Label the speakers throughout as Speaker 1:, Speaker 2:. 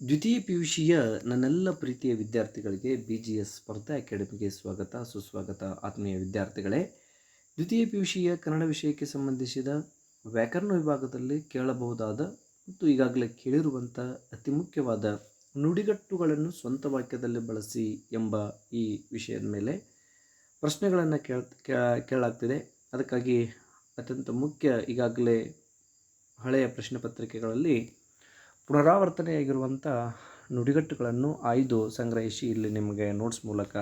Speaker 1: ದ್ವಿತೀಯ P U ಶಿಯ ನನ್ನೆಲ್ಲ ಪ್ರೀತಿಯ ವಿದ್ಯಾರ್ಥಿಗಳಿಗೆ ಬಿ ಜಿ ಎಸ್ ಸ್ಪರ್ಧಾ ಅಕಾಡೆಮಿಗೆ ಸ್ವಾಗತ, ಸುಸ್ವಾಗತ ಆತ್ಮೀಯ ವಿದ್ಯಾರ್ಥಿಗಳೇ. ದ್ವಿತೀಯ ಪಿ ಯು ಸಿಯ ಕನ್ನಡ ವಿಷಯಕ್ಕೆ ಸಂಬಂಧಿಸಿದ ವ್ಯಾಕರಣ ವಿಭಾಗದಲ್ಲಿ ಕೇಳಬಹುದಾದ ಮತ್ತು ಈಗಾಗಲೇ ಕೇಳಿರುವಂಥ ಅತಿ ಮುಖ್ಯವಾದ ನುಡಿಗಟ್ಟುಗಳನ್ನು ಸ್ವಂತ ವಾಕ್ಯದಲ್ಲಿ ಬಳಸಿ ಎಂಬ ಈ ವಿಷಯದ ಮೇಲೆ ಪ್ರಶ್ನೆಗಳನ್ನು ಕೇಳ ಕೇಳಾಗ್ತಿದೆ ಅದಕ್ಕಾಗಿ ಅತ್ಯಂತ ಮುಖ್ಯ ಈಗಾಗಲೇ ಹಳೆಯ ಪ್ರಶ್ನೆ ಪತ್ರಿಕೆಗಳಲ್ಲಿ ಪುನರಾವರ್ತನೆಯಾಗಿರುವಂಥ ನುಡಿಗಟ್ಟುಗಳನ್ನು ಆಯ್ದು ಸಂಗ್ರಹಿಸಿ ಇಲ್ಲಿ ನಿಮಗೆ ನೋಟ್ಸ್ ಮೂಲಕ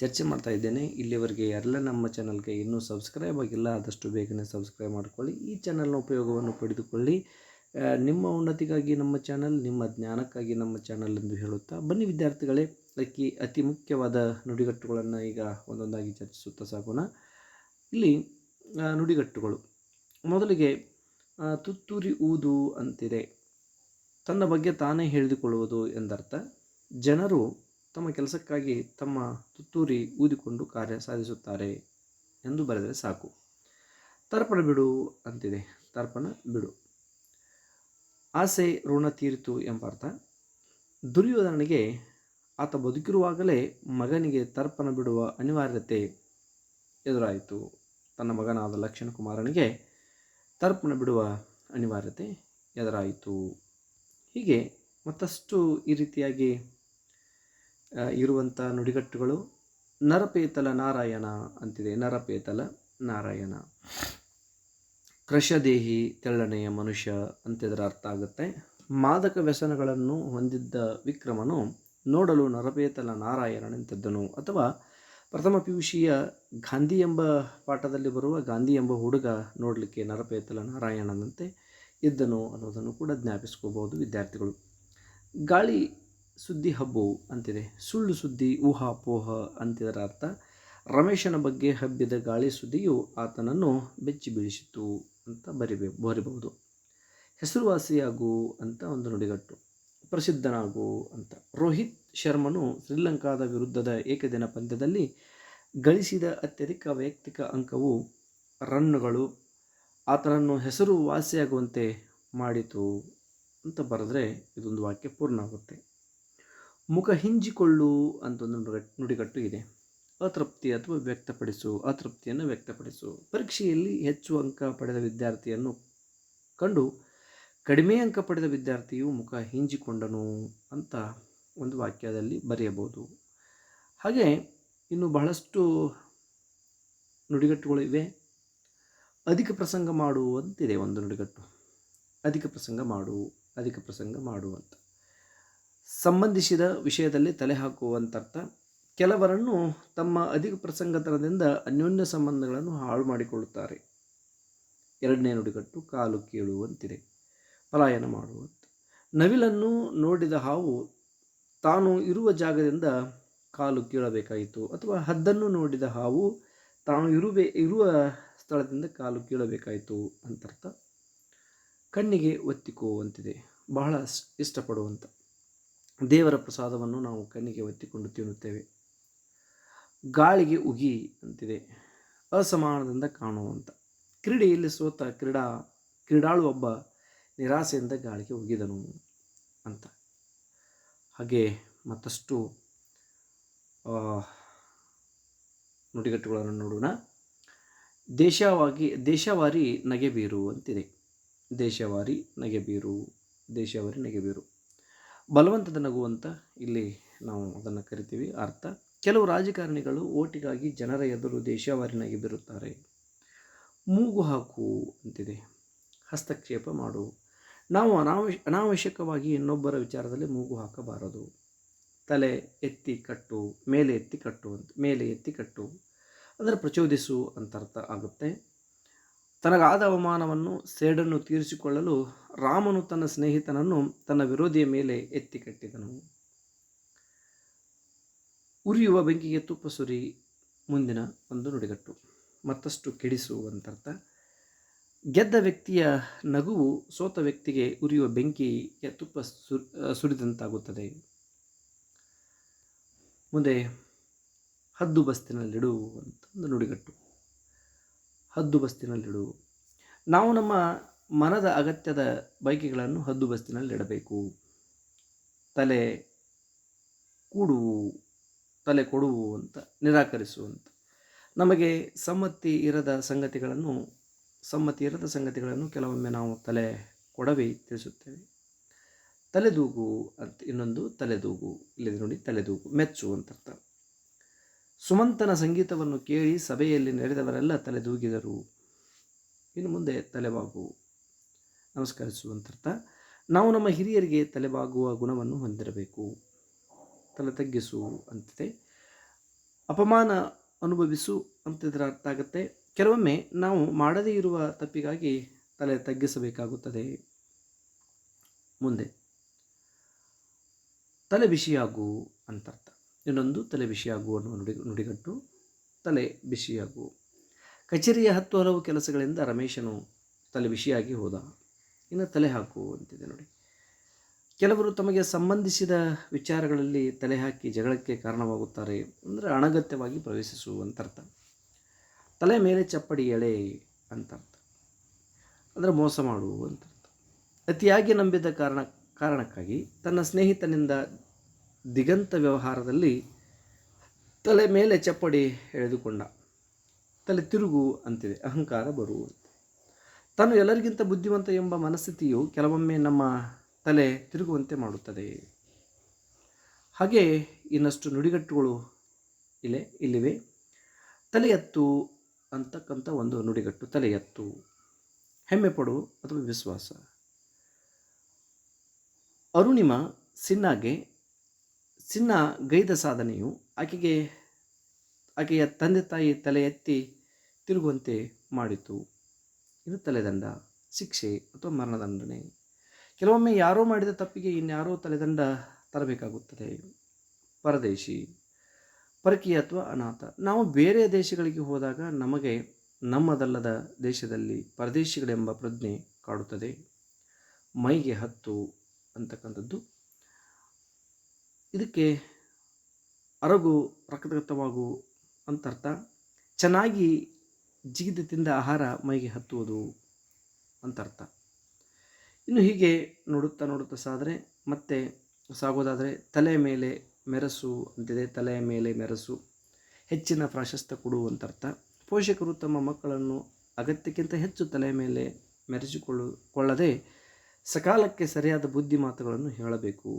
Speaker 1: ಚರ್ಚೆ ಮಾಡ್ತಾ ಇದ್ದೇನೆ. ಇಲ್ಲಿವರೆಗೆ ಎಲ್ಲ ನಮ್ಮ ಚಾನಲ್ಗೆ ಇನ್ನೂ ಸಬ್ಸ್ಕ್ರೈಬ್ ಆಗಿಲ್ಲ, ಆದಷ್ಟು ಬೇಗನೆ ಸಬ್ಸ್ಕ್ರೈಬ್ ಮಾಡಿಕೊಳ್ಳಿ. ಈ ಚಾನಲ್ನ ಉಪಯೋಗವನ್ನು ಪಡೆದುಕೊಳ್ಳಿ. ನಿಮ್ಮ ಉನ್ನತಿಗಾಗಿ ನಮ್ಮ ಚಾನಲ್ ನಿಮ್ಮ ಜ್ಞಾನಕ್ಕಾಗಿ ನಮ್ಮ ಚಾನಲ್ ಎಂದು ಹೇಳುತ್ತಾ ಬನ್ನಿ ವಿದ್ಯಾರ್ಥಿಗಳೇ. ಅದಕ್ಕೆ ಅತಿ ಮುಖ್ಯವಾದ ನುಡಿಗಟ್ಟುಗಳನ್ನು ಈಗ ಒಂದೊಂದಾಗಿ ಚರ್ಚಿಸುತ್ತಾ ಸಾಗೋಣ. ಇಲ್ಲಿ ನುಡಿಗಟ್ಟುಗಳು. ಮೊದಲಿಗೆ ತುತ್ತೂರಿ ಊದು ಅಂತಿದೆ. ತನ್ನ ಬಗ್ಗೆ ತಾನೇ ಹೇಳಿದುಕೊಳ್ಳುವುದು ಎಂದರ್ಥ. ಜನರು ತಮ್ಮ ಕೆಲಸಕ್ಕಾಗಿ ತಮ್ಮ ತುತ್ತೂರಿ ಊದಿಕೊಂಡು ಕಾರ್ಯ ಸಾಧಿಸುತ್ತಾರೆ ಎಂದು ಬರೆದರೆ ಸಾಕು. ತರ್ಪಣ ಬಿಡು ಅಂತಿದೆ. ತರ್ಪಣ ಬಿಡು. ಆಸೆ ಋಣ ತೀರಿತು ಎಂಬ ಅರ್ಥ ದುರ್ಯೋಧನನಿಗೆ ಆತ ಬದುಕಿರುವಾಗಲೇ ಮಗನಿಗೆ ತರ್ಪಣ ಬಿಡುವ ಅನಿವಾರ್ಯತೆ ಎದುರಾಯಿತು. ತನ್ನ ಮಗನಾದ ಲಕ್ಷ್ಮಣ ಕುಮಾರನಿಗೆ ತರ್ಪಣ ಬಿಡುವ ಅನಿವಾರ್ಯತೆ ಎದುರಾಯಿತು. ಹೀಗೆ ಮತ್ತಷ್ಟು ಈ ರೀತಿಯಾಗಿ ಇರುವಂಥ ನುಡಿಗಟ್ಟುಗಳು ನರಪೇತಲ ನಾರಾಯಣ ಅಂತಿದೆ. ನರಪೇತಲ ನಾರಾಯಣ. ಕೃಷದೇಹಿ ತೆಳ್ಳನೆಯ ಮನುಷ್ಯ ಅಂತಿದರ ಅರ್ಥ ಆಗುತ್ತೆ. ಮಾದಕ ವ್ಯಸನಗಳನ್ನು ಹೊಂದಿದ್ದ ವಿಕ್ರಮನು ನೋಡಲು ನರಪೇತಲ ನಾರಾಯಣನಂತಿದ್ದನು ಅಥವಾ ಪ್ರಥಮ ಪಿ ಯು ಸಿಯ ಗಾಂಧಿ ಎಂಬ ಪಾಠದಲ್ಲಿ ಬರುವ ಗಾಂಧಿ ಎಂಬ ಹುಡುಗ ನೋಡಲಿಕ್ಕೆ ನರಪೇತಲ ನಾರಾಯಣನಂತೆ ಇದ್ದನು ಅನ್ನೋದನ್ನು ಕೂಡ ಜ್ಞಾಪಿಸ್ಕೋಬಹುದು ವಿದ್ಯಾರ್ಥಿಗಳು. ಗಾಳಿ ಸುದ್ದಿ ಹಬ್ಬು ಅಂತಿದೆ. ಸುಳ್ಳು ಸುದ್ದಿ, ಊಹಾಪೋಹ ಅಂತಿದರ ಅರ್ಥ, ರಮೇಶನ ಬಗ್ಗೆ ಹಬ್ಬಿದ ಗಾಳಿ ಸುದ್ದಿಯು ಆತನನ್ನು ಬೆಚ್ಚಿ ಬೀಳಿಸಿತು ಅಂತ ಬರಿಬೇ, ಬರಿಬಹುದು. ಹೆಸರುವಾಸಿಯಾಗು ಅಂತ ಒಂದು ನುಡಿಗಟ್ಟು, ಪ್ರಸಿದ್ಧನಾಗು ಅಂತ. ರೋಹಿತ್ ಶರ್ಮನು ಶ್ರೀಲಂಕಾದ ವಿರುದ್ಧದ ಏಕದಿನ ಪಂದ್ಯದಲ್ಲಿ ಗಳಿಸಿದ ಅತ್ಯಧಿಕ ವೈಯಕ್ತಿಕ ಅಂಕವು ರನ್ನುಗಳು ಆತನನ್ನು ಹೆಸರು ವಾಸಿಯಾಗುವಂತೆ ಮಾಡಿತು ಅಂತ ಬರೆದ್ರೆ ಇದೊಂದು ವಾಕ್ಯ ಪೂರ್ಣ ಆಗುತ್ತೆ ಮುಖ ಹಿಂಜಿಕೊಳ್ಳು ಅಂತ ಒಂದು ನುಡಿಗಟ್ಟು ಇದೆ. ಅತೃಪ್ತಿ ಅಥವಾ ವ್ಯಕ್ತಪಡಿಸು, ಅತೃಪ್ತಿಯನ್ನು ವ್ಯಕ್ತಪಡಿಸು. ಪರೀಕ್ಷೆಯಲ್ಲಿ ಹೆಚ್ಚು ಅಂಕ ಪಡೆದ ವಿದ್ಯಾರ್ಥಿಯನ್ನು ಕಂಡು ಕಡಿಮೆ ಅಂಕ ಪಡೆದ ವಿದ್ಯಾರ್ಥಿಯು ಮುಖ ಹಿಂಜಿಕೊಂಡನು ಅಂತ ಒಂದು ವಾಕ್ಯದಲ್ಲಿ ಬರೆಯಬಹುದು. ಹಾಗೆ ಇನ್ನು ಬಹಳಷ್ಟು ನುಡಿಗಟ್ಟುಗಳು ಇವೆ. ಅಧಿಕ ಪ್ರಸಂಗ ಮಾಡು ಅಂತಿದೆ ಒಂದು ನುಡಿಗಟ್ಟು. ಅಧಿಕ ಪ್ರಸಂಗ ಮಾಡು, ಅಧಿಕ ಪ್ರಸಂಗ ಮಾಡು ಸಂಬಂಧಿಸಿದ ವಿಷಯದಲ್ಲಿ ತಲೆ ಹಾಕುವಂತ ಅರ್ಥ ಕೆಲವರನ್ನು ತಮ್ಮ ಅಧಿಕ ಪ್ರಸಂಗತನದಿಂದ ಅನ್ಯೋನ್ಯ ಸಂಬಂಧಗಳನ್ನು ಹಾಳು ಮಾಡಿಕೊಳ್ಳುತ್ತಾರೆ. ಎರಡನೇ ನುಡಿಗಟ್ಟು ಕಾಲು ಕೇಳುವಂತಿದೆ, ಪಲಾಯನ ಮಾಡುವಂತ. ನವಿಲನ್ನು ನೋಡಿದ ಹಾವು ತಾನು ಇರುವ ಜಾಗದಿಂದ ಕಾಲು ಕೀಳಬೇಕಾಯಿತು, ಅಥವಾ ಹದ್ದನ್ನು ನೋಡಿದ ಹಾವು ತಾನು ಇರುವೆ, ಇರುವ ಸ್ಥಳದಿಂದ ಕಾಲು ಕೀಳಬೇಕಾಯಿತು ಅಂತರ್ಥ ಕಣ್ಣಿಗೆ ಒತ್ತಿಕೋ ಅಂತಿದೆ ಬಹಳ ಇಷ್ಟಪಡುವಂಥ ದೇವರ ಪ್ರಸಾದವನ್ನು ನಾವು ಕಣ್ಣಿಗೆ ಒತ್ತಿಕೊಂಡು ತಿನ್ನುತ್ತೇವೆ. ಗಾಳಿಗೆ ಉಗಿ ಅಂತಿದೆ. ಅಸಮಾನದಿಂದ ಕಾಣುವಂಥ ಕ್ರೀಡೆಯಲ್ಲಿ ಸೋತ ಕ್ರೀಡಾ ಕ್ರೀಡಾಳು ಒಬ್ಬ ನಿರಾಸೆಯಿಂದ ಗಾಳಿಗೆ ಉಗಿದನು ಅಂತ. ಹಾಗೆ ಮತ್ತಷ್ಟು ನುಡಿಗಟ್ಟುಗಳನ್ನು ನೋಡೋಣ. ದೇಶವಾಗಿ, ದೇಶವಾರಿ ನಗೆಬೀರು ಅಂತಿದೆ. ದೇಶವಾರಿ ನಗೆಬೀರು ದೇಶವಾರಿ ನಗೆಬೀರು. ಬಲವಂತದ ನಗು ಅಂತ ಇಲ್ಲಿ ನಾವು ಅದನ್ನು ಕರಿತೀವಿ. ಅರ್ಥ. ಕೆಲವು ರಾಜಕಾರಣಿಗಳು ಓಟಿಗಾಗಿ ಜನರ ಎದುರು ದೇಶವಾರಿ ನಗೆಬೀರುತ್ತಾರೆ. ಮೂಗು ಹಾಕು ಅಂತಿದೆ. ಹಸ್ತಕ್ಷೇಪ ಮಾಡು. ನಾವು ಅನಾವಶ್ಯ ಅನಾವಶ್ಯಕವಾಗಿ ಇನ್ನೊಬ್ಬರ ವಿಚಾರದಲ್ಲಿ ಮೂಗು ಹಾಕಬಾರದು. ತಲೆ ಎತ್ತಿ ಕಟ್ಟು, ಮೇಲೆ ಎತ್ತಿ ಕಟ್ಟು ಅಂತ, ಮೇಲೆ ಎತ್ತಿ ಕಟ್ಟು. ಅದರ ಪ್ರಚೋದಿಸು ಅಂತ ಅರ್ಥ ಆಗುತ್ತೆ. ತನಗಾದ ಅವಮಾನವನ್ನು ಸೇಡನ್ನು ತೀರಿಸಿಕೊಳ್ಳಲು ರಾಮನು ತನ್ನ ಸ್ನೇಹಿತನನ್ನು ತನ್ನ ವಿರೋಧಿಯ ಮೇಲೆ ಎತ್ತಿ ಕಟ್ಟಿದನು. ಉರಿಯುವ ಬೆಂಕಿಗೆ ತುಪ್ಪ ಸುರಿ ಮುಂದಿನ ಒಂದು ನುಡಿಗಟ್ಟು. ಮತ್ತಷ್ಟು ಕೆಡಿಸು ಅಂತರ್ಥ ಗೆದ್ದ ವ್ಯಕ್ತಿಯ ನಗುವು ಸೋತ ವ್ಯಕ್ತಿಗೆ ಉರಿಯುವ ಬೆಂಕಿಗೆ ತುಪ್ಪ ಸುರಿದಂತಾಗುತ್ತದೆ. ಮುಂದೆ ಹದ್ದು ಬಸ್ತಿನಲ್ಲಿಡು ಅಂತ ಒಂದು ನುಡಿಗಟ್ಟು. ಹದ್ದು ಬಸ್ತಿನಲ್ಲಿಡು. ನಾವು ನಮ್ಮ ಮನದ ಅಗತ್ಯದ ಬಯಕೆಗಳನ್ನು ಹದ್ದು ಬಸ್ತಿನಲ್ಲಿಡಬೇಕು ತಲೆ ಕೂಡುವು ತಲೆ ಕೊಡುವು ಅಂತ ನಿರಾಕರಿಸು ಅಂತ ನಮಗೆ ಸಮ್ಮತಿ ಇರದ ಸಂಗತಿಗಳನ್ನು, ಸಮ್ಮತಿ ಇರದ ಸಂಗತಿಗಳನ್ನು ಕೆಲವೊಮ್ಮೆ ನಾವು ತಲೆ ಕೊಡವೆ ತಿಳಿಸುತ್ತೇವೆ. ತಲೆದೂಗು ಅಂತ ಇನ್ನೊಂದು ತಲೆದೂಗು, ಇಲ್ಲಿದೆ ನೋಡಿ ತಲೆದೂಗು ಮೆಚ್ಚು ಅಂತ ಅರ್ಥ ಸುಮಂತನ ಸಂಗೀತವನ್ನು ಕೇಳಿ ಸಭೆಯಲ್ಲಿ ನಡೆದವರೆಲ್ಲ ತಲೆದೂಗಿದರು. ಇನ್ನು ಮುಂದೆ ತಲೆಬಾಗು. ನಮಸ್ಕರಿಸುವಂತರ್ಥ ನಾವು ನಮ್ಮ ಹಿರಿಯರಿಗೆ ತಲೆಬಾಗುವ ಗುಣವನ್ನು ಹೊಂದಿರಬೇಕು. ತಲೆ ತಗ್ಗಿಸು ಅಂತಿದೆ. ಅಪಮಾನ ಅನುಭವಿಸು ಅಂತ ಅರ್ಥ ಆಗುತ್ತೆ. ಕೆಲವೊಮ್ಮೆ ನಾವು ಮಾಡದೇ ಇರುವ ತಪ್ಪಿಗಾಗಿ ತಲೆ ತಗ್ಗಿಸಬೇಕಾಗುತ್ತದೆ. ಮುಂದೆ. ತಲೆ ಬಿಸಿಯಾಗು ಅಂತ ಅರ್ಥ ಇನ್ನೊಂದು ತಲೆ ಬಿಸಿಯಾಗು ಅನ್ನುವ ನುಡಿ, ನುಡಿಗಟ್ಟು ತಲೆ ಬಿಸಿಯಾಗು. ಕಚೇರಿಯ ಹತ್ತು ಹಲವು ಕೆಲಸಗಳಿಂದ ರಮೇಶನು ತಲೆ ಬಿಸಿಯಾಗಿ ಹೋದ. ಇನ್ನು ತಲೆ ಹಾಕು ಅಂತಿದೆ ನೋಡಿ. ಕೆಲವರು ತಮಗೆ ಸಂಬಂಧಿಸಿದ ವಿಚಾರಗಳಲ್ಲಿ ತಲೆ ಹಾಕಿ ಜಗಳಕ್ಕೆ ಕಾರಣವಾಗುತ್ತಾರೆ ಅಂದರೆ ಅನಗತ್ಯವಾಗಿ ಪ್ರವೇಶಿಸುವಂತರ್ಥ ತಲೆ ಮೇಲೆ ಚಪ್ಪಡಿ ಎಳೆ ಅಂತ ಅರ್ಥ ಅಂದರೆ ಮೋಸ ಮಾಡು ಅಂತ ಅರ್ಥ ಅತಿಯಾಗಿ ನಂಬಿದ ಕಾರಣ, ಕಾರಣಕ್ಕಾಗಿ ತನ್ನ ಸ್ನೇಹಿತನಿಂದ ದಿಗಂತ ವ್ಯವಹಾರದಲ್ಲಿ ತಲೆ ಮೇಲೆ ಚಪ್ಪಡಿ ಎಳೆದುಕೊಂಡ. ತಲೆ ತಿರುಗು ಅಂತಿದೆ, ಅಹಂಕಾರ ಬರುವಂತೆ. ತಾನು ಎಲ್ಲರಿಗಿಂತ ಬುದ್ಧಿವಂತ ಎಂಬ ಮನಸ್ಥಿತಿಯು ಕೆಲವೊಮ್ಮೆ ನಮ್ಮ ತಲೆ ತಿರುಗುವಂತೆ ಮಾಡುತ್ತದೆ. ಹಾಗೆ ಇನ್ನಷ್ಟು ನುಡಿಗಟ್ಟುಗಳು ಇಲ್ಲ ಇಲ್ಲಿವೆ. ತಲೆ ಎತ್ತು ಅಂತಕ್ಕಂಥ ಒಂದು ನುಡಿಗಟ್ಟು, ತಲೆ ಎತ್ತು. ಹೆಮ್ಮೆ ಪಡು ಅಥವಾ ವಿಶ್ವಾಸ. ಅರುಣಿಮ ಸಿನ್ನಾಗೆ ಸಿನ್ನ ಗೈದ ಸಾಧನೆಯು ಆಕೆಗೆ, ಆಕೆಯ ತಂದೆ ತಾಯಿ ತಲೆ ಎತ್ತಿ ತಿರುಗುವಂತೆ ಮಾಡಿತು. ಇದು ತಲೆದಂಡ, ಶಿಕ್ಷೆ ಅಥವಾ ಮರಣದಂಡನೆ ಕೆಲವೊಮ್ಮೆ ಯಾರೋ ಮಾಡಿದ ತಪ್ಪಿಗೆ ಇನ್ಯಾರೋ ತಲೆದಂಡ ತರಬೇಕಾಗುತ್ತದೆ. ಪರದೇಶಿ, ಪರಕೀಯ ಅಥವಾ ಅನಾಥ. ನಾವು ಬೇರೆ ದೇಶಗಳಿಗೆ ಹೋದಾಗ ನಮಗೆ ನಮ್ಮದಲ್ಲದ ದೇಶದಲ್ಲಿ ಪರದೇಶಿಗಳೆಂಬ ಪ್ರಜ್ಞೆ ಕಾಡುತ್ತದೆ. ಮೈಗೆ ಹತ್ತು ಅಂತಕ್ಕಂಥದ್ದು ಇದಕ್ಕೆ ಅರಗು ರಕ್ತಗತವಾಗು ಅಂತರ್ಥ. ಚೆನ್ನಾಗಿ ಜಿಗಿದು ತಿಂದ ಆಹಾರ ಮೈಗೆ ಹತ್ತುವುದು ಅಂತರ್ಥ. ಇನ್ನು ಹೀಗೆ ನೋಡುತ್ತಾ ನೋಡುತ್ತಾ ಸಾದರೆ ಮತ್ತೆ ಸಾಗೋದಾದರೆ ತಲೆ ಮೇಲೆ ಮೆರಸು ಅಂತಿದೆ. ತಲೆಯ ಮೇಲೆ ಮೆರಸು. ಹೆಚ್ಚಿನ ಪ್ರಾಶಸ್ತ್ಯ ಕೊಡುವಂತರ್ಥ ಪೋಷಕರು ತಮ್ಮ ಮಕ್ಕಳನ್ನು ಅಗತ್ಯಕ್ಕಿಂತ ಹೆಚ್ಚು ತಲೆಯ ಮೇಲೆ ಮೆರೆಸಿಕೊಳ್ಳು ಕೊಳ್ಳದೆ ಸಕಾಲಕ್ಕೆ ಸರಿಯಾದ ಬುದ್ಧಿ ಮಾತುಗಳನ್ನು ಹೇಳಬೇಕು.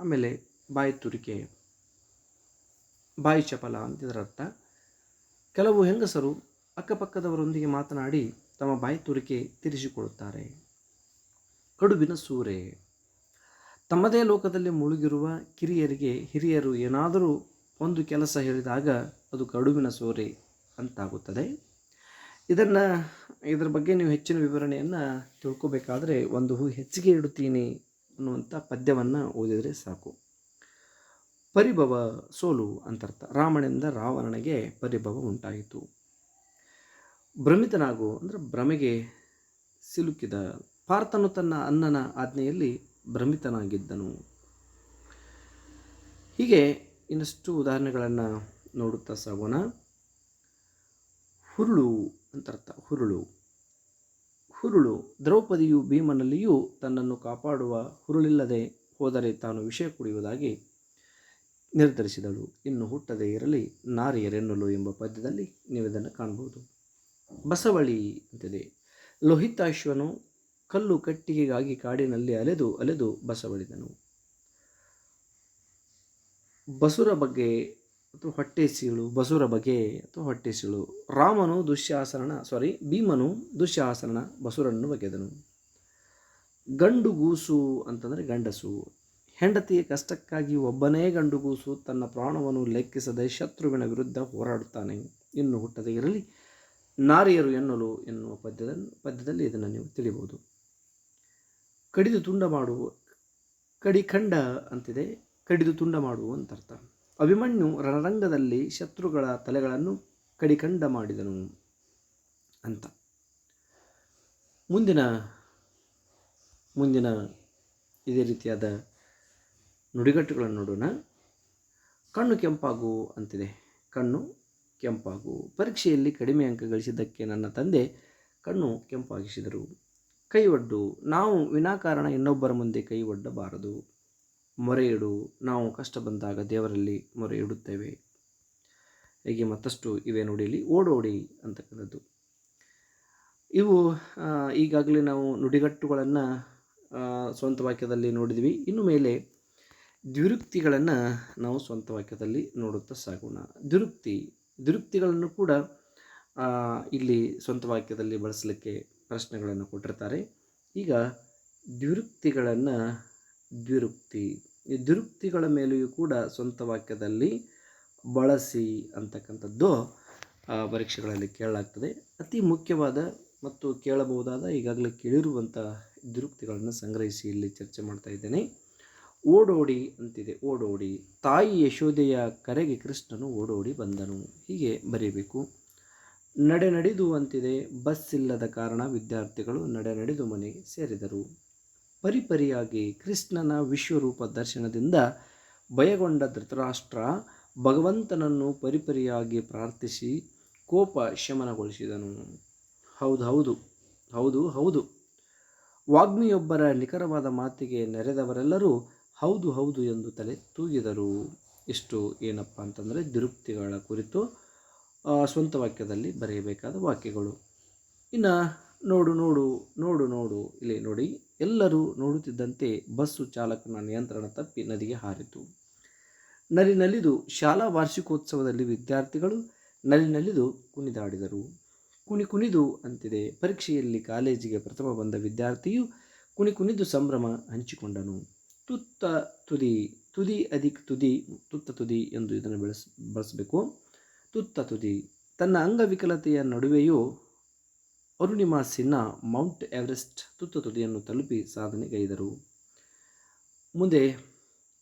Speaker 1: ಆಮೇಲೆ ಬಾಯಿ ತುರಿಕೆ, ಬಾಯಿ ಚಪಲ ಅಂತ ಅರ್ಥ. ಕೆಲವು ಹೆಂಗಸರು ಅಕ್ಕಪಕ್ಕದವರೊಂದಿಗೆ ಮಾತನಾಡಿ ತಮ್ಮ ಬಾಯಿ ತುರಿಕೆ ತೀರಿಸಿಕೊಳ್ಳುತ್ತಾರೆ. ಕಡುಬಿನ ಸೂರೆ. ತಮ್ಮದೇ ಲೋಕದಲ್ಲಿ ಮುಳುಗಿರುವ ಕಿರಿಯರಿಗೆ ಹಿರಿಯರು ಏನಾದರೂ ಒಂದು ಕೆಲಸ ಹೇಳಿದಾಗ ಅದು ಕಡುಬಿನ ಸೂರೆ ಅಂತಾಗುತ್ತದೆ. ಇದನ್ನು, ಇದರ ಬಗ್ಗೆ ನೀವು ಹೆಚ್ಚಿನ ವಿವರಣೆಯನ್ನು ತಿಳ್ಕೋಬೇಕಾದರೆ ಒಂದು ಹೂ ಹೆಚ್ಚಿಗೆ ಇಡುತ್ತೀನಿ. ಅನ್ನುವಂಥ ಪದ್ಯವನ್ನು ಓದಿದರೆ ಸಾಕು. ಪರಿಭವ ಸೋಲು ಅಂತರ್ಥ. ರಾಮನಿಂದ ರಾವಣನಿಗೆ ಪರಿಭವ ಉಂಟಾಯಿತು. ಭ್ರಮಿತನಾಗು ಅಂದರೆ ಭ್ರಮೆಗೆ ಸಿಲುಕಿದ. ಪಾರ್ಥನು ತನ್ನ ಅನ್ನನ ಆಜ್ಞೆಯಲ್ಲಿ ಭ್ರಮಿತನಾಗಿದ್ದನು. ಹೀಗೆ ಇನ್ನಷ್ಟು ಉದಾಹರಣೆಗಳನ್ನು ನೋಡುತ್ತಾ ಸಾಗೋಣ. ಹುರುಳು ಅಂತರ್ಥ. ಹುರುಳು. ಹುರುಳು. ದ್ರೌಪದಿಯು ಭೀಮನಲ್ಲಿಯೂ ತನ್ನನ್ನು ಕಾಪಾಡುವ ಹುರುಳಿಲ್ಲದೆ ಹೋದರೆ ತಾನು ವಿಷಯ ಕುಡಿಯುವುದಾಗಿ ನಿರ್ಧರಿಸಿದಳು. ಇನ್ನು ಹುಟ್ಟದೇ ಇರಲಿ, ನಾರಿಯರೆನ್ನಲು ಎಂಬ ಪದ್ಯದಲ್ಲಿ ನೀವು ಇದನ್ನು ಕಾಣಬಹುದು. ಬಸವಳಿ ಅಂತಿದೆ ಲೋಹಿತಾಶ್ವನು ಕಲ್ಲು ಕಟ್ಟಿಗೆಗಾಗಿ ಕಾಡಿನಲ್ಲಿ ಅಲೆದು ಅಲೆದು ಬಸವಳಿದನು. ಬಸುರ ಬಗ್ಗೆ ಅಥವಾ ಹೊಟ್ಟೆ ಸೀಳು, ಬಸುರ ಬಗೆ ಅಥವಾ ಹೊಟ್ಟೆ ಸೀಳು. ರಾಮನು ದುಶ್ಯಾಸನ ಸಾರಿ ಭೀಮನು ದುಶ್ಯಾಸನ ಬಸುರನ್ನು ಬಗೆದನು. ಗಂಡು ಗೂಸು ಅಂತಂದರೆ ಗಂಡಸು. ಹೆಂಡತಿಯ ಕಷ್ಟಕ್ಕಾಗಿ ಒಬ್ಬನೇ ಗಂಡುಗೂಸು ತನ್ನ ಪ್ರಾಣವನ್ನು ಲೆಕ್ಕಿಸದೆ ಶತ್ರುವಿನ ವಿರುದ್ಧ ಹೋರಾಡುತ್ತಾನೆ ಇನ್ನು ಹುಟ್ಟದೇ ಇರಲಿ. ನಾರಿಯರು ಎನ್ನಲು ಎನ್ನುವ ಪದ್ಯದ, ಪದ್ಯದಲ್ಲಿ ಇದನ್ನು ನೀವು ತಿಳಿಬೋದು. ಕಡಿದು ತುಂಡ ಮಾಡುವ, ಕಡಿಖಂಡ ಅಂತಿದೆ, ಕಡಿದು ತುಂಡ ಮಾಡುವ ಅಂತ ಅರ್ಥ ಅಭಿಮನ್ಯು ರಣರಂಗದಲ್ಲಿ ಶತ್ರುಗಳ ತಲೆಗಳನ್ನು ಕಡಿಕಂಡ ಮಾಡಿದನು ಅಂತ. ಮುಂದಿನ ಮುಂದಿನ ಇದೇ ರೀತಿಯಾದ ನುಡಿಗಟ್ಟುಗಳನ್ನು ನೋಡೋಣ. ಕಣ್ಣು ಕೆಂಪಾಗು ಅಂತಿದೆ. ಕಣ್ಣು ಕೆಂಪಾಗು. ಪರೀಕ್ಷೆಯಲ್ಲಿ ಕಡಿಮೆ ಅಂಕ ಗಳಿಸಿದ್ದಕ್ಕೆ ನನ್ನ ತಂದೆ ಕಣ್ಣು ಕೆಂಪಾಗಿಸಿದರು. ಕೈ ಒಡ್ಡು ನಾವು ವಿನಾಕಾರಣ ಇನ್ನೊಬ್ಬರ ಮುಂದೆ ಕೈ ಒಡ್ಡಬಾರದು ಮೊರೆ ಇಡು ನಾವು ಕಷ್ಟ ಬಂದಾಗ ದೇವರಲ್ಲಿ ಮೊರೆ ಇಡುತ್ತೇವೆ ಹೀಗೆ ಮತ್ತಷ್ಟು ಇವೆ ನೋಡಿ ಇಲ್ಲಿ ಓಡೋಡಿ ಅಂತಕ್ಕಂಥದ್ದು. ಇವು ಈಗಾಗಲೇ ನಾವು ನುಡಿಗಟ್ಟುಗಳನ್ನು ಸ್ವಂತ ವಾಕ್ಯದಲ್ಲಿ ನೋಡಿದ್ವಿ. ಇನ್ನು ಮೇಲೆ ದ್ವಿರುಕ್ತಿಗಳನ್ನು ನಾವು ಸ್ವಂತ ವಾಕ್ಯದಲ್ಲಿ ನೋಡುತ್ತಾ ಸಾಗೋಣ. ದ್ವಿರುಕ್ತಿ, ದ್ವಿರುಕ್ತಿಗಳನ್ನು ಕೂಡ ಇಲ್ಲಿ ಸ್ವಂತ ವಾಕ್ಯದಲ್ಲಿ ಬಳಸಲಿಕ್ಕೆ ಪ್ರಶ್ನೆಗಳನ್ನು ಕೊಟ್ಟಿರ್ತಾರೆ. ಈಗ ದ್ವಿರುಕ್ತಿಗಳನ್ನು ದ್ವಿರುಕ್ತಿ. ದುರುಕ್ತಿಗಳ ಮೇಲೆಯೂ ಕೂಡ ಸ್ವಂತ ವಾಕ್ಯದಲ್ಲಿ ಬಳಸಿ ಅಂತಕ್ಕಂಥದ್ದು ಪರೀಕ್ಷೆಗಳಲ್ಲಿ ಕೇಳಲಾಗ್ತದೆ. ಅತಿ ಮುಖ್ಯವಾದ ಮತ್ತು ಕೇಳಬಹುದಾದ ಈಗಾಗಲೇ ಕೇಳಿರುವಂಥ ದುರುಕ್ತಿಗಳನ್ನು ಸಂಗ್ರಹಿಸಿ ಇಲ್ಲಿ ಚರ್ಚೆ ಮಾಡ್ತಾ ಇದ್ದೇನೆ. ಓಡೋಡಿ ಅಂತಿದೆ. ಓಡೋಡಿ. ತಾಯಿ ಯಶೋದೆಯ ಕರೆಗೆ ಕೃಷ್ಣನು ಓಡೋಡಿ ಬಂದನು. ಹೀಗೆ ಬರೀಬೇಕು ನಡೆ ನಡೆದು ಅಂತಿದೆ. ಬಸ್ ಇಲ್ಲದ ಕಾರಣ ವಿದ್ಯಾರ್ಥಿಗಳು ನಡೆ ನಡೆದು ಮನೆಗೆ ಸೇರಿದರು. ಪರಿಪರಿಯಾಗಿ ಕೃಷ್ಣನ ವಿಶ್ವರೂಪ ದರ್ಶನದಿಂದ ಭಯಗೊಂಡ ಧೃತರಾಷ್ಟ್ರ ಭಗವಂತನನ್ನು ಪರಿಪರಿಯಾಗಿ ಪ್ರಾರ್ಥಿಸಿ ಕೋಪ ಶಮನಗೊಳಿಸಿದನು. ಹೌದು ಹೌದು ಹೌದು ಹೌದು. ವಾಗ್ಮಿಯೊಬ್ಬರ ನಿಖರವಾದ ಮಾತಿಗೆ ನೆರೆದವರೆಲ್ಲರೂ ಹೌದು ಹೌದು ಎಂದು ತಲೆ ತೂಗಿದರು. ಇಷ್ಟು ಏನಪ್ಪ ಅಂತಂದರೆ ದಿರುಪ್ತಿಗಳ ಕುರಿತು ಸ್ವಂತ ವಾಕ್ಯದಲ್ಲಿ ಬರೆಯಬೇಕಾದ ವಾಕ್ಯಗಳು. ಇನ್ನು ನೋಡು ನೋಡು ನೋಡು ನೋಡು, ಇಲ್ಲಿ ನೋಡಿ. ಎಲ್ಲರೂ ನೋಡುತ್ತಿದ್ದಂತೆ ಬಸ್ಸು ಚಾಲಕನ ನಿಯಂತ್ರಣ ತಪ್ಪಿ ನದಿಗೆ ಹಾರಿತು. ನಲಿ ನಲಿದು ಶಾಲಾ ವಾರ್ಷಿಕೋತ್ಸವದಲ್ಲಿ ವಿದ್ಯಾರ್ಥಿಗಳು ನಲಿ ನಲಿದು ಕುಣಿದಾಡಿದರು. ಕುಣಿ ಕುಣಿದು ಅಂತಿದೆ. ಪರೀಕ್ಷೆಯಲ್ಲಿ ಕಾಲೇಜಿಗೆ ಪ್ರಥಮ ಬಂದ ವಿದ್ಯಾರ್ಥಿಯು ಕುಣಿ ಕುಣಿದು ಸಂಭ್ರಮ ಹಂಚಿಕೊಂಡನು. ತುತ್ತ ತುದಿ ತುದಿ ಅಧಿಕ್ ತುದಿ, ತುತ್ತ ತುದಿ ಎಂದು ಇದನ್ನು ಬೆಳೆಸ್, ಬಳಸಬೇಕು. ತುತ್ತ ತುದಿ, ತನ್ನ ಅಂಗವಿಕಲತೆಯ ನಡುವೆಯೂ ಅರುಣಿಮಾ ಸಿನ್ಹಾ ಮೌಂಟ್ ಎವರೆಸ್ಟ್ ತುತ್ತ ತುದಿಯನ್ನು ತಲುಪಿ ಸಾಧನೆಗೈದರು ಮುಂದೆ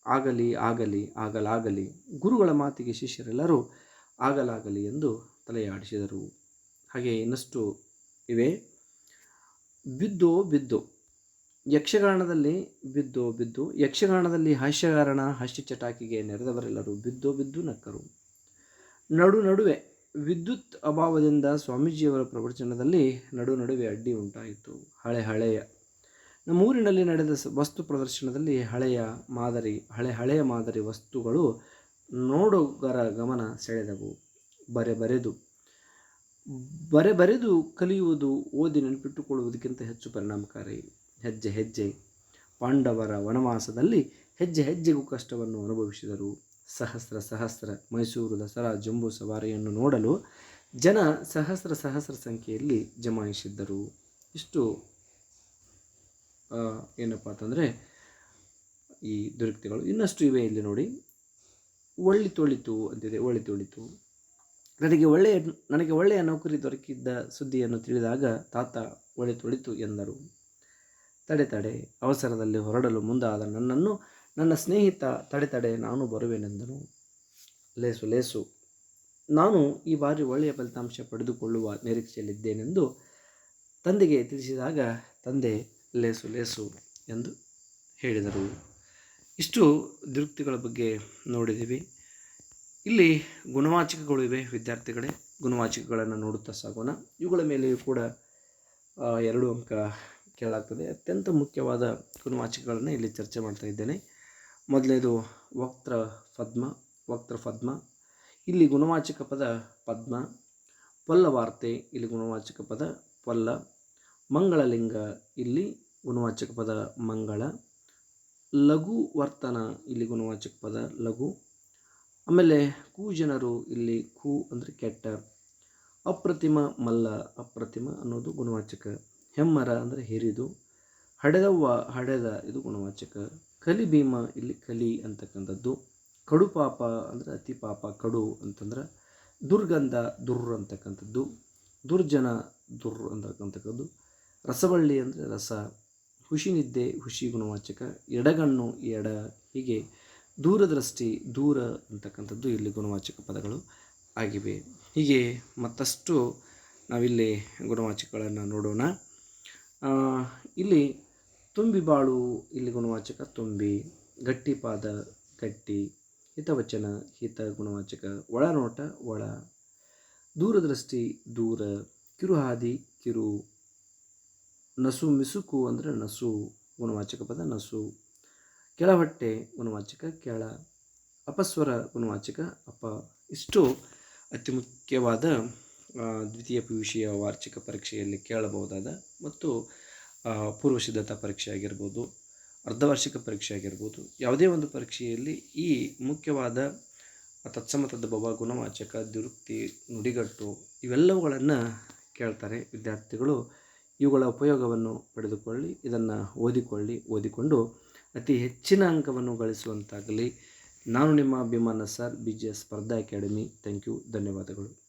Speaker 1: ಆಗಲಿ ಆಗಲಿ, ಆಗಲಾಗಲಿ, ಗುರುಗಳ ಮಾತಿಗೆ ಶಿಷ್ಯರೆಲ್ಲರೂ ಆಗಲಾಗಲಿ ಎಂದು ತಲೆಯಾಡಿಸಿದರು. ಹಾಗೆ ಇನ್ನಷ್ಟು ಇವೆ. ಬಿದ್ದೋ ಬಿದ್ದು, ಯಕ್ಷಗಾನದಲ್ಲಿ ಬಿದ್ದು ಬಿದ್ದು, ಯಕ್ಷಗಾನದಲ್ಲಿ ಹಾಸ್ಯಗಾರಣ ಹಾಸ್ಯ ಚಟಾಕಿಗೆ ನೆರೆದವರೆಲ್ಲರೂ ಬಿದ್ದೋ ಬಿದ್ದು ನಕ್ಕರು. ನಡು ನಡುವೆ ವಿದ್ಯುತ್ ಅಭಾವದಿಂದ ಸ್ವಾಮೀಜಿಯವರ ಪ್ರವಚನದಲ್ಲಿ ನಡು ನಡುವೆ ಅಡ್ಡಿ ಉಂಟಾಯಿತು. ಹಳೆ ಹಳೆಯ. ನಮ್ಮೂರಿನಲ್ಲಿ ನಡೆದ ವಸ್ತು ಪ್ರದರ್ಶನದಲ್ಲಿ ಹಳೆಯ ಮಾದರಿ, ಹಳೆ ಹಳೆಯ ಮಾದರಿ ವಸ್ತುಗಳು ನೋಡುಗರ ಗಮನ ಸೆಳೆದವು. ಬರೆ ಬರೆದು ಬರೆ ಬರೆದು ಕಲಿಯುವುದು, ಓದಿ ನೆನಪಿಟ್ಟುಕೊಳ್ಳುವುದಕ್ಕಿಂತ ಹೆಚ್ಚು ಪರಿಣಾಮಕಾರಿ. ಹೆಜ್ಜೆ ಹೆಜ್ಜೆ. ಪಾಂಡವರ ವನವಾಸದಲ್ಲಿ ಹೆಜ್ಜೆ ಹೆಜ್ಜೆಗೂ ಕಷ್ಟವನ್ನು ಅನುಭವಿಸಿದರು. ಸಹಸ್ರ ಸಹಸ್ರ ಮೈಸೂರು ದಸರಾ ಜಂಬೂ ಸವಾರಿಯನ್ನು ನೋಡಲು ಜನ ಸಹಸ್ರ ಸಹಸ್ರ ಸಂಖ್ಯೆಯಲ್ಲಿ ಜಮಾಯಿಸಿದ್ದರು. ಇಷ್ಟು ಏನಪ್ಪ ಅಂತಂದರೆ ಈ ದುರಕ್ತಿಗಳು. ಇನ್ನಷ್ಟು ಇವೆ ಇಲ್ಲಿ ನೋಡಿ. ಒಳ್ಳಿ ತೊಳಿತು ಅಂತಿದೆ, ಒಳ್ಳಿ ತೊಳಿತು. ನನಗೆ ಒಳ್ಳೆಯ ನನಗೆ ಒಳ್ಳೆಯ ನೌಕರಿ ದೊರಕಿದ್ದ ಸುದ್ದಿಯನ್ನು ತಿಳಿದಾಗ ತಾತ ಒಳ್ಳೆ ತೊಳಿತು ಎಂದರು. ತಡೆ ತಡೆ ಅವಸರದಲ್ಲಿ ಹೊರಡಲು ಮುಂದಾದ ನನ್ನನ್ನು ನನ್ನ ಸ್ನೇಹಿತ ತಡೆ ತಡೆ ನಾನು ಬರುವೆನೆಂದನು. ಲೇಸು ಲೇಸು, ನಾನು ಈ ಬಾರಿ ಒಳ್ಳೆಯ ಫಲಿತಾಂಶ ಪಡೆದುಕೊಳ್ಳುವ ನಿರೀಕ್ಷೆಯಲ್ಲಿದ್ದೇನೆಂದು ತಂದೆಗೆ ತಿಳಿಸಿದಾಗ, ತಂದೆ, ಲೇಸು ಲೇಸು ಎಂದು ಹೇಳಿದರು. ಇಷ್ಟು ದುರುಕ್ತಿಗಳ ಬಗ್ಗೆ ನೋಡಿದ್ದೀವಿ. ಇಲ್ಲಿ ಗುಣವಾಚಕಗಳು ಇವೆ ವಿದ್ಯಾರ್ಥಿಗಳೇ. ಗುಣವಾಚಕಗಳನ್ನು ನೋಡುತ್ತಾ ಸಾಗೋಣ. ಇವುಗಳ ಮೇಲೆಯೂ ಕೂಡ ಎರಡು ಅಂಕ ಕೇಳಾಗ್ತದೆ ಅತ್ಯಂತ ಮುಖ್ಯವಾದ ಗುಣವಾಚಕಗಳನ್ನು ಇಲ್ಲಿ ಚರ್ಚೆ ಮಾಡ್ತಾ ಇದ್ದೇನೆ. ಮೊದಲನೇದು ವಕ್ತೃ ಪದ್ಮ ವಕ್ತೃ ಪದ್ಮ. ಇಲ್ಲಿ ಗುಣವಾಚಕ ಪದ ಪದ್ಮ. ಪಲ್ಲವಾರ್ತೆ, ಇಲ್ಲಿ ಗುಣವಾಚಕ ಪದ ಪಲ್ಲ. ಮಂಗಳಲಿಂಗ, ಇಲ್ಲಿ ಗುಣವಾಚಕ ಪದ ಮಂಗಳ. ಲಘು ವರ್ತನ, ಇಲ್ಲಿ ಗುಣವಾಚಕ ಪದ ಲಘು. ಆಮೇಲೆ ಕೂಜನರು ಇಲ್ಲಿ ಕೂ ಅಂದರೆ ಕೆಟ್ಟ. ಅಪ್ರತಿಮ ಮಲ್ಲ, ಅಪ್ರತಿಮ ಅನ್ನೋದು ಗುಣವಾಚಕ. ಹೆಮ್ಮರ ಅಂದರೆ ಹಿರಿದು. ಹಡೆದವ್ವ, ಹಡೆದ, ಇದು ಗುಣವಾಚಕ. ಕಲಿಭೀಮ ಇಲ್ಲಿ ಕಲಿ ಅಂತಕ್ಕಂಥದ್ದು. ಕಡು ಪಾಪ ಅಂದರೆ ಅತಿ ಪಾಪ ಕಡು ಅಂತಂದ್ರೆ ದುರ್ಗಂಧ ದುರ್ ಅಂತಕ್ಕಂಥದ್ದು. ದುರ್ಜನ ದುರ್ ಅಂತಕ್ಕಂಥದ್ದು. ರಸಬಳ್ಳಿ ಅಂದರೆ ರಸ. ಹುಷಿನಿದ್ದೆ ಹುಷಿ ಗುಣವಾಚಕ. ಎಡಗಣ್ಣು, ಎಡ ಹೀಗೆ ದೂರದೃಷ್ಟಿ, ದೂರ ಅಂತಕ್ಕಂಥದ್ದು ಇಲ್ಲಿ ಗುಣವಾಚಕ ಪದಗಳು ಆಗಿವೆ. ಹೀಗೆ ಮತ್ತಷ್ಟು ನಾವಿಲ್ಲಿ ಗುಣವಾಚಕಗಳನ್ನು ನೋಡೋಣ. ಇಲ್ಲಿ ತುಂಬಿ ಬಾಳು, ಇಲ್ಲಿ ಗುಣವಾಚಕ ತುಂಬಿ ಗಟ್ಟಿಪಾದ ಗಟ್ಟಿ ಹಿತವಚನ, ಹಿತ ಗುಣವಾಚಕ ಒಳನೋಟ ಒಳ. ದೂರದೃಷ್ಟಿ, ದೂರ. ಕಿರುಹಾದಿ ಕಿರು. ನಸು, ಮಿಸುಕು ಅಂದರೆ ನಸು, ಗುಣವಾಚಕ ಪದ ನಸು. ಕೆಳಹೊಟ್ಟೆ, ಗುಣವಾಚಕ ಕೆಳ. ಅಪಸ್ವರ, ಗುಣವಾಚಕ ಅಪ. ಇಷ್ಟು ಅತಿ ಮುಖ್ಯವಾದ ದ್ವಿತೀಯ ಪಿ ಯು ವಾರ್ಷಿಕ ಪರೀಕ್ಷೆಯಲ್ಲಿ ಕೇಳಬಹುದಾದ ಮತ್ತು ಪೂರ್ವ ಸಿದ್ಧತಾ ಪರೀಕ್ಷೆ ಆಗಿರ್ಬೋದು, ಅರ್ಧವಾರ್ಷಿಕ ಪರೀಕ್ಷೆ ಆಗಿರ್ಬೋದು, ಯಾವುದೇ ಒಂದು ಪರೀಕ್ಷೆಯಲ್ಲಿ ಈ ಮುಖ್ಯವಾದ ತತ್ಸಮ ತದ್ಭವ ಗುಣವಾಚಕ ದುರುಕ್ತಿ ನುಡಿಗಟ್ಟು ಇವೆಲ್ಲವುಗಳನ್ನು ಕೇಳ್ತಾರೆ ವಿದ್ಯಾರ್ಥಿಗಳು. ಇವುಗಳ ಉಪಯೋಗವನ್ನು ಪಡೆದುಕೊಳ್ಳಿ, ಇದನ್ನು ಓದಿಕೊಳ್ಳಿ, ಓದಿಕೊಂಡು ಅತಿ ಹೆಚ್ಚಿನ ಅಂಕವನ್ನು ಗಳಿಸುವಂತಾಗಲಿ. ನಾನು ನಿಮ್ಮ ಅಭಿಮಾನ ಸರ್ ಬಿ ಜಿ ಎಸ್ ಸ್ಪರ್ಧಾ ಅಕಾಡೆಮಿ. ಥ್ಯಾಂಕ್ ಯು, ಧನ್ಯವಾದಗಳು.